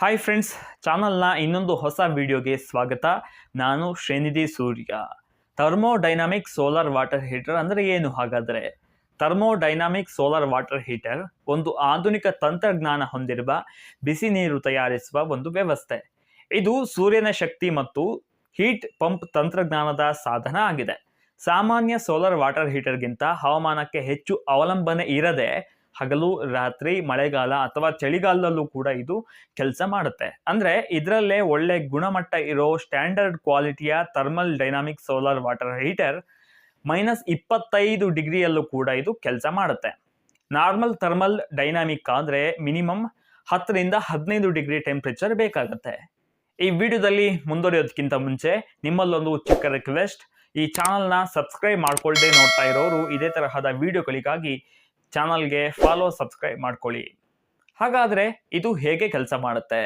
Hi friends ಚಾನಲ್ನ ಇನ್ನೊಂದು ಹೊಸ ವಿಡಿಯೋಗೆ ಸ್ವಾಗತ. ನಾನು Shrinidhi Surya. Thermodynamic solar water heater ಅಂದರೆ ಏನು ಹಾಗಾದರೆ? ಥರ್ಮೋಡೈನಾಮಿಕ್ ಸೋಲಾರ್ ವಾಟರ್ ಹೀಟರ್ ಒಂದು ಆಧುನಿಕ ತಂತ್ರಜ್ಞಾನ ಹೊಂದಿರುವ ಬಿಸಿ ನೀರು ತಯಾರಿಸುವ ಒಂದು ವ್ಯವಸ್ಥೆ. ಇದು ಸೂರ್ಯನ ಶಕ್ತಿ ಮತ್ತು ಹೀಟ್ ಪಂಪ್ ತಂತ್ರಜ್ಞಾನದ ಸಾಧನ ಆಗಿದೆ. ಸಾಮಾನ್ಯ ಸೋಲಾರ್ ವಾಟರ್ ಹೀಟರ್ಗಿಂತ ಹವಾಮಾನಕ್ಕೆ ಹೆಚ್ಚು ಅವಲಂಬನೆ ಇರದೆ ಹಗಲು, ರಾತ್ರಿ, ಮಳೆಗಾಲ ಅಥವಾ ಚಳಿಗಾಲದಲ್ಲೂ ಕೂಡ ಇದು ಕೆಲಸ ಮಾಡುತ್ತೆ. ಅಂದ್ರೆ ಇದರಲ್ಲೇ ಒಳ್ಳೆ ಗುಣಮಟ್ಟ ಇರೋ standard ಕ್ವಾಲಿಟಿಯ thermal dynamic solar water heater minus ಇಪ್ಪತ್ತೈದು ಡಿಗ್ರಿಯಲ್ಲೂ ಕೂಡ ಇದು ಕೆಲಸ ಮಾಡುತ್ತೆ. ನಾರ್ಮಲ್ ಥರ್ಮಲ್ ಡೈನಾಮಿಕ್ ಆದರೆ ಮಿನಿಮಮ್ ಹತ್ತರಿಂದ ಹದಿನೈದು ಡಿಗ್ರಿ ಟೆಂಪ್ರೇಚರ್ ಬೇಕಾಗುತ್ತೆ. ಈ ವಿಡಿಯೋದಲ್ಲಿ ಮುಂದುವರಿಯೋದಕ್ಕಿಂತ ಮುಂಚೆ ನಿಮ್ಮಲ್ಲೊಂದು ಚಿಕ್ಕ ರಿಕ್ವೆಸ್ಟ್, ಈ ಚಾನಲ್ನ ಸಬ್ಸ್ಕ್ರೈಬ್ ಮಾಡ್ಕೊಳ್ಳದೆ ನೋಡ್ತಾ ಇರೋರು ಇದೇ ತರಹದ ವಿಡಿಯೋಗಳಿಗಾಗಿ ಚಾನಲ್ಗೆ ಫಾಲೋ ಸಬ್ಸ್ಕ್ರೈಬ್ ಮಾಡ್ಕೊಳ್ಳಿ. ಹಾಗಾದರೆ ಇದು ಹೇಗೆ ಕೆಲಸ ಮಾಡುತ್ತೆ?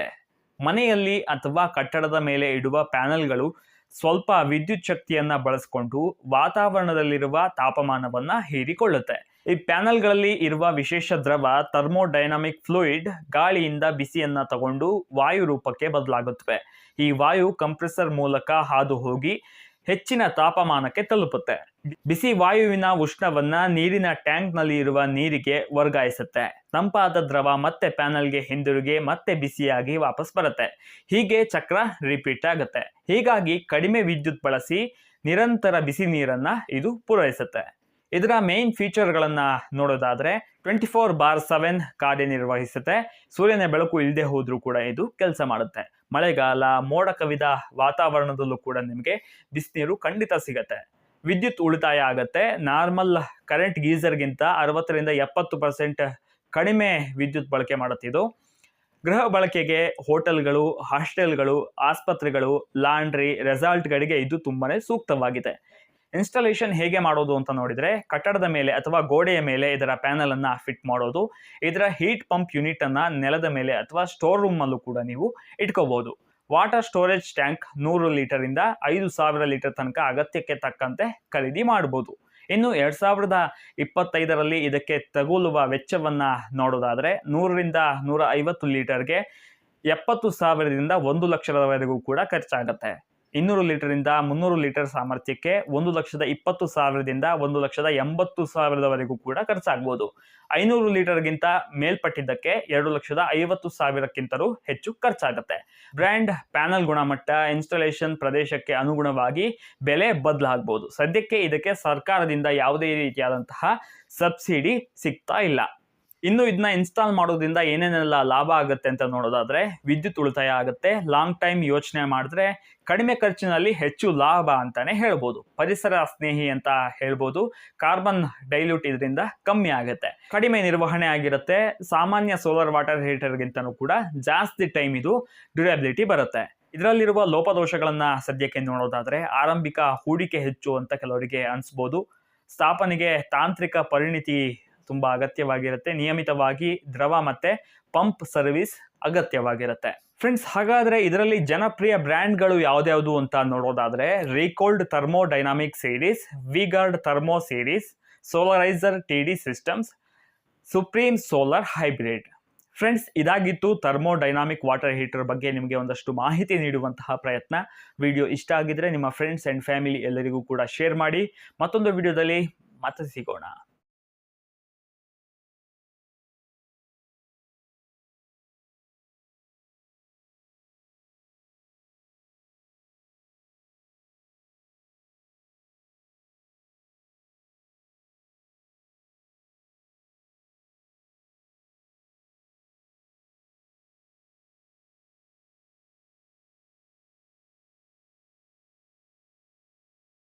ಮನೆಯಲ್ಲಿ ಅಥವಾ ಕಟ್ಟಡದ ಮೇಲೆ ಇಡುವ ಪ್ಯಾನೆಲ್ಗಳು ಸ್ವಲ್ಪ ವಿದ್ಯುತ್ ಶಕ್ತಿಯನ್ನು ಬಳಸಿಕೊಂಡು ವಾತಾವರಣದಲ್ಲಿರುವ ತಾಪಮಾನವನ್ನು ಹೀರಿಕೊಳ್ಳುತ್ತೆ. ಈ ಪ್ಯಾನೆಲ್ಗಳಲ್ಲಿ ಇರುವ ವಿಶೇಷ ದ್ರವ ಥರ್ಮೋಡೈನಾಮಿಕ್ ಫ್ಲೂಯಿಡ್ ಗಾಳಿಯಿಂದ ಬಿಸಿಯನ್ನ ತಗೊಂಡು ವಾಯು ರೂಪಕ್ಕೆ ಬದಲಾಗುತ್ತವೆ. ಈ ವಾಯು ಕಂಪ್ರೆಸರ್ ಮೂಲಕ ಹಾದು ಹೋಗಿ ಹೆಚ್ಚಿನ ತಾಪಮಾನಕ್ಕೆ ತಲುಪುತ್ತೆ. ಬಿಸಿ ವಾಯುವಿನ ಉಷ್ಣವನ್ನ ನೀರಿನ ಟ್ಯಾಂಕ್ನಲ್ಲಿ ಇರುವ ನೀರಿಗೆ ವರ್ಗಾಯಿಸುತ್ತೆ. ತಂಪಾದ ದ್ರವ ಮತ್ತೆ ಪ್ಯಾನಲ್ಗೆ ಹಿಂದಿರುಗಿ ಮತ್ತೆ ಬಿಸಿಯಾಗಿ ವಾಪಸ್ ಬರುತ್ತೆ. ಹೀಗೆ ಚಕ್ರ ರಿಪೀಟ್ ಆಗುತ್ತೆ. ಹೀಗಾಗಿ ಕಡಿಮೆ ವಿದ್ಯುತ್ ಬಳಸಿ ನಿರಂತರ ಬಿಸಿ ನೀರನ್ನ ಇದು ಪೂರೈಸುತ್ತೆ. ಇದರ ಮೇನ್ ಫೀಚರ್ಗಳನ್ನು ನೋಡೋದಾದ್ರೆ ಟ್ವೆಂಟಿ ಫೋರ್ ಬಾರ್ ಸೆವೆನ್ ಕಾರ್ಯನಿರ್ವಹಿಸುತ್ತೆ. ಸೂರ್ಯನ ಬೆಳಕು ಇಲ್ಲದೆ ಹೋದರೂ ಕೂಡ ಇದು ಕೆಲಸ ಮಾಡುತ್ತೆ. ಮಳೆಗಾಲ ಮೋಡ ಕವಿದ ವಾತಾವರಣದಲ್ಲೂ ಕೂಡ ನಿಮಗೆ ಬಿಸಿನೀರು ಖಂಡಿತ ಸಿಗತ್ತೆ. ವಿದ್ಯುತ್ ಉಳಿತಾಯ ಆಗತ್ತೆ. ನಾರ್ಮಲ್ ಕರೆಂಟ್ ಗೀಸರ್ಗಿಂತ ಅರವತ್ತರಿಂದ ಎಪ್ಪತ್ತು ಪರ್ಸೆಂಟ್ ಕಡಿಮೆ ವಿದ್ಯುತ್ ಬಳಕೆ ಮಾಡುತ್ತೆ ಇದು. ಗೃಹ ಬಳಕೆಗೆ ಹೋಟೆಲ್ಗಳು, ಹಾಸ್ಟೆಲ್ಗಳು, ಆಸ್ಪತ್ರೆಗಳು, ಲಾಂಡ್ರಿ ರೆಸಾರ್ಟ್ಗಳಿಗೆ ಇದು ತುಂಬಾನೇ ಸೂಕ್ತವಾಗಿದೆ. ಇನ್ಸ್ಟಾಲೇಷನ್ ಹೇಗೆ ಮಾಡೋದು ಅಂತ ನೋಡಿದ್ರೆ, ಕಟ್ಟಡದ ಮೇಲೆ ಅಥವಾ ಗೋಡೆಯ ಮೇಲೆ ಇದರ ಪ್ಯಾನಲ್ ಅನ್ನ ಫಿಟ್ ಮಾಡೋದು, ಇದರ ಹೀಟ್ ಪಂಪ್ ಯೂನಿಟ್ ಅನ್ನ ನೆಲದ ಮೇಲೆ ಅಥವಾ ಸ್ಟೋರ್ ರೂಮ್ ಕೂಡ ನೀವು ಇಟ್ಕೋಬಹುದು ವಾಟರ್ ಸ್ಟೋರೇಜ್ ಟ್ಯಾಂಕ್ ನೂರು ಲೀಟರ್ ಇಂದ ಐದು ಸಾವಿರ ಲೀಟರ್ ತನಕ ಅಗತ್ಯಕ್ಕೆ ತಕ್ಕಂತೆ ಖರೀದಿ ಮಾಡಬಹುದು ಇನ್ನು ಎರಡ್ ಸಾವಿರದ ಇಪ್ಪತ್ತೈದರಲ್ಲಿ ಇದಕ್ಕೆ ತಗುಲುವ ವೆಚ್ಚವನ್ನ ನೋಡೋದಾದ್ರೆ ನೂರರಿಂದ ನೂರ ಐವತ್ತು ಲೀಟರ್ಗೆ ಎಪ್ಪತ್ತು ಸಾವಿರದಿಂದ ಒಂದು ಲಕ್ಷದವರೆಗೂ ಕೂಡ ಖರ್ಚಾಗತ್ತೆ. ಇನ್ನೂರು ಲೀಟರಿಂದ ಮುನ್ನೂರು ಲೀಟರ್ ಸಾಮರ್ಥ್ಯಕ್ಕೆ ಒಂದು ಲಕ್ಷದ ಇಪ್ಪತ್ತು ಸಾವಿರದಿಂದ ಒಂದು ಲಕ್ಷದ ಎಂಬತ್ತು ಸಾವಿರದವರೆಗೂ ಕೂಡ ಖರ್ಚಾಗ್ಬೋದು. ಐನೂರು ಲೀಟರ್ಗಿಂತ ಮೇಲ್ಪಟ್ಟಿದ್ದಕ್ಕೆ ಎರಡು ಲಕ್ಷದ ಐವತ್ತು ಸಾವಿರಕ್ಕಿಂತಲೂ ಹೆಚ್ಚು ಖರ್ಚಾಗುತ್ತೆ. ಬ್ರ್ಯಾಂಡ್ ಪ್ಯಾನಲ್ ಗುಣಮಟ್ಟ, ಇನ್ಸ್ಟಾಲೇಷನ್ ಪ್ರದೇಶಕ್ಕೆ ಅನುಗುಣವಾಗಿ ಬೆಲೆ ಬದಲಾಗ್ಬೋದು. ಸದ್ಯಕ್ಕೆ ಇದಕ್ಕೆ ಸರ್ಕಾರದಿಂದ ಯಾವುದೇ ರೀತಿಯಾದಂತಹ ಸಬ್ಸಿಡಿ ಸಿಗ್ತಾ ಇಲ್ಲ. ಇನ್ನು ಇದನ್ನ ಇನ್ಸ್ಟಾಲ್ ಮಾಡೋದ್ರಿಂದ ಏನೇನೆಲ್ಲ ಲಾಭ ಆಗುತ್ತೆ ಅಂತ ನೋಡೋದಾದ್ರೆ ವಿದ್ಯುತ್ ಉಳಿತಾಯ ಆಗುತ್ತೆ ಲಾಂಗ್ ಟೈಮ್ ಯೋಚನೆ ಮಾಡಿದ್ರೆ ಕಡಿಮೆ ಖರ್ಚಿನಲ್ಲಿ ಹೆಚ್ಚು ಲಾಭ ಅಂತಾನೆ ಹೇಳ್ಬೋದು. ಪರಿಸರ ಸ್ನೇಹಿ ಅಂತ ಹೇಳ್ಬೋದು. ಕಾರ್ಬನ್ ಡೈಲ್ಯೂಟ್ ಇದರಿಂದ ಕಮ್ಮಿ ಆಗುತ್ತೆ. ಕಡಿಮೆ ನಿರ್ವಹಣೆ ಆಗಿರುತ್ತೆ. ಸಾಮಾನ್ಯ ಸೋಲಾರ್ ವಾಟರ್ ಹೀಟರ್ಗಿಂತನೂ ಕೂಡ ಜಾಸ್ತಿ ಟೈಮ್ ಇದು ಡ್ಯೂರಬಿಲಿಟಿ ಬರುತ್ತೆ. ಇದರಲ್ಲಿರುವ ಲೋಪದೋಷಗಳನ್ನು ಸದ್ಯಕ್ಕೆ ನೋಡೋದಾದ್ರೆ ಆರಂಭಿಕ ಹೂಡಿಕೆ ಹೆಚ್ಚು ಅಂತ ಕೆಲವರಿಗೆ ಅನಿಸ್ಬೋದು. ಸ್ಥಾಪನೆಗೆ ತಾಂತ್ರಿಕ ಪರಿಣಿತಿ ತುಂಬಾ ಅಗತ್ಯವಾಗಿರುತ್ತೆ. ನಿಯಮಿತವಾಗಿ ದ್ರವ ಮತ್ತೆ ಪಂಪ್ ಸರ್ವಿಸ್ ಅಗತ್ಯವಾಗಿರುತ್ತೆ. ಫ್ರೆಂಡ್ಸ್, ಹಾಗಾದ್ರೆ ಇದರಲ್ಲಿ ಜನಪ್ರಿಯ ಬ್ರ್ಯಾಂಡ್ಗಳು ಯಾವ್ದ್ಯಾವ್ದು ಅಂತ ನೋಡೋದಾದ್ರೆ Racold thermo dynamic series, V Guard thermo series, Solarizer T D systems, Supreme solar hybrid. Friends, ಇದಾಗಿತ್ತು ಥರ್ಮೋ ಡೈನಾಮಿಕ್ ವಾಟರ್ ಹೀಟರ್ ಬಗ್ಗೆ ನಿಮಗೆ ಒಂದಷ್ಟು ಮಾಹಿತಿ ನೀಡುವಂತಹ ಪ್ರಯತ್ನ. ವಿಡಿಯೋ ಇಷ್ಟ ಆಗಿದ್ರೆ ನಿಮ್ಮ ಫ್ರೆಂಡ್ಸ್ ಆ್ಯಂಡ್ ಫ್ಯಾಮಿಲಿ ಎಲ್ಲರಿಗೂ ಕೂಡ ಶೇರ್ ಮಾಡಿ. ಮತ್ತೊಂದು ವಿಡಿಯೋದಲ್ಲಿ ಮತ್ತೆ ಸಿಗೋಣ.